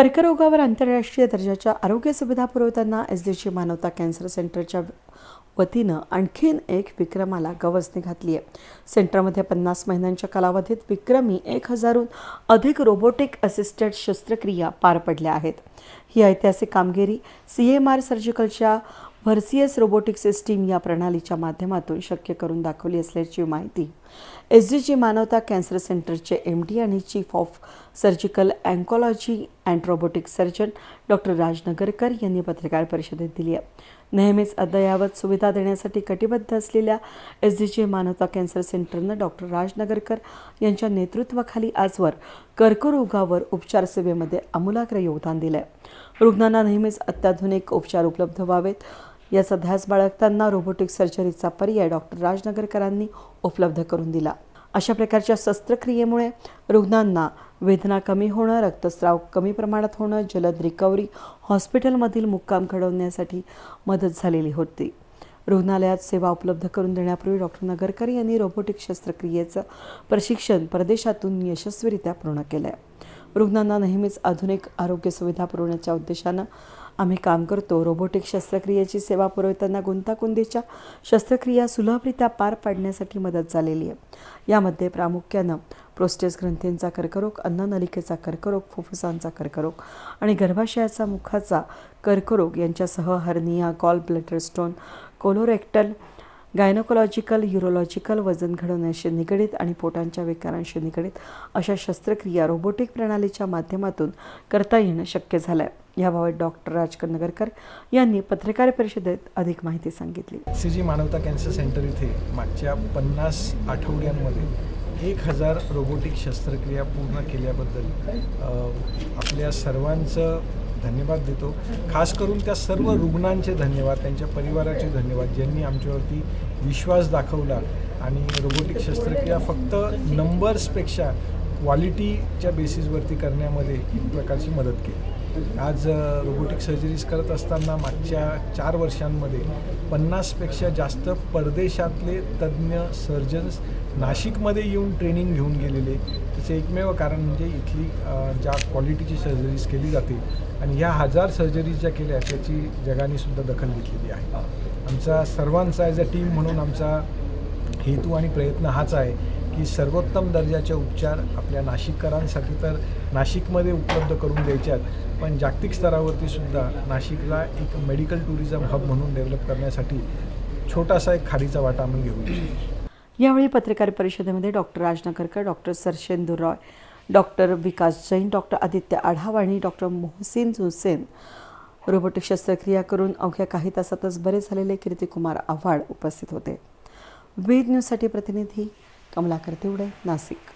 कर्करोगावर आंतरराष्ट्रीय दर्जाच्या आरोग्य सुविधा पुरवताना एस डीची मानवता कॅन्सर सेंटरच्या वतीनं आणखीन एक विक्रमाला गवसणी घातली आहे. सेंटरमध्ये पन्नास महिन्यांच्या कालावधीत विक्रमी एक हजारहून अधिक रोबोटिक असिस्टेड शस्त्रक्रिया पार पडल्या आहेत. ही ऐतिहासिक कामगिरी सी एम आर सर्जिकलच्या व्हर्सियस रोबोटिक सिस्टीम या प्रणालीच्या माध्यमातून शक्य करून दाखवली असल्याची माहिती S D G Manavata cancer सेंटरचे एम डी आणि chief of surgical oncology and robotic surgeon doctor Rajnagarkar यांनी पत्रकार परिषदेत दिली आहे. नेहमीच अद्ययावत सुविधा देण्यासाठी कटिबद्ध असलेल्या एस डी मानवता कॅन्सर सेंटरनं डॉक्टर राजनगरकर यांच्या नेतृत्वाखाली आजवर कर्करोगावर उपचार सेवेमध्ये आमूलाग्र योगदान दिलं आहे रुग्णांना नेहमीच अत्याधुनिक उपचार उपलब्ध व्हावेत. याचा ध्यास बाळगताना रोबोटिक सर्जरीचा पर्याय डॉक्टर राजनगरकरांनी उपलब्ध करून दिला. अशा प्रकारच्या शस्त्रक्रियेमुळे रुग्णांना वेदना कमी होणं रक्तस्राव कमी प्रमाणात होणं जलद रिकव्हरी हॉस्पिटलमधील मुक्काम घडवण्यासाठी मदत झालेली होती. रुग्णालयात सेवा उपलब्ध करून देण्यापूर्वी डॉक्टर नगरकर यांनी रोबोटिक शस्त्रक्रियेचं प्रशिक्षण परदेशातून यशस्वीरित्या पूर्ण केलं आहे रुग्णांना नेहमीच आधुनिक आरोग्य सुविधा पुरवण्याच्या उद्देशानं आम्ही काम करतो. रोबोटिक शस्त्रक्रियेची सेवा पुरवताना गुंतागुंतीच्या शस्त्रक्रिया सुलभरित्या पार पाडण्यासाठी मदत झालेली आहे. यामध्ये प्रामुख्यानं प्रोस्टेस ग्रंथींचा कर्करोग अन्ननलिकेचा कर्करोग फुफ्फुसांचा कर्करोग आणि गर्भाशयाचा मुखाचा कर्करोग यांच्यासह hernia gall bladder stone colorectal gynaecological urological वजन घडवण्याशी निगडीत आणि पोटांच्या विकारांशी निगडीत अशा शस्त्रक्रिया रोबोटिक प्रणालीच्या माध्यमातून करता येणं शक्य झालं आहे याबाबत डॉक्टर राज नगरकर यांनी पत्रकार परिषदेत अधिक माहिती सांगितली. सी जी मानवता कॅन्सर सेंटर इथे मागच्या पन्नास आठवड्यांमध्ये एक हजार रोबोटिक शस्त्रक्रिया पूर्ण केल्याबद्दल आपल्या सर्वांचं धन्यवाद देतो. खास करून त्या सर्व रुग्णांचे धन्यवाद त्यांच्या परिवाराचे धन्यवाद ज्यांनी आमच्यावरती विश्वास दाखवला. आणि रोबोटिक शस्त्रक्रिया फक्त नंबर्सपेक्षा क्वालिटीच्या बेसिसवरती करण्यामध्ये एक प्रकारची मदत केली. आज रोबोटिक सर्जरीज करत असताना मागच्या चार वर्षांमध्ये पन्नासपेक्षा जास्त परदेशातले तज्ज्ञ सर्जन्स नाशिकमध्ये येऊन ट्रेनिंग घेऊन गेलेले. त्याचं एकमेव कारण म्हणजे इथली ज्या क्वालिटीची सर्जरीज केली जाते आणि ह्या हजार सर्जरीज ज्या केल्या त्याची जगाने सुद्धा दखल घेतलेली आहे. आमचा सर्वांचा ॲज अ टीम म्हणून आमचा हेतू आणि प्रयत्न हाच आहे की सर्वोत्तम दर्जाचे उपचार आपल्या नाशिककरांसाठी तर नाशिकमध्ये उपलब्ध करून द्यायच्यात पण जागतिक स्तरावरती सुद्धा नाशिकला एक मेडिकल टुरिझम हब म्हणून डेव्हलप करण्यासाठी छोटासा एक खाडीचा वाटा आम्ही घेऊ यावेळी पत्रकार परिषदेमध्ये doctor Rajnagarkar doctor Sarshendu Roy doctor Vikas Jain doctor Aditya Adhav आणि डॉक्टर मोहसिन हुसेन रोबोटिक शस्त्रक्रिया करून अवघ्या काही तासातच बरे झालेले कीर्तिकुमार आव्हाड उपस्थित होते. वेद न्यूजसाठी प्रतिनिधी कमलाकर तेवडे नाशिक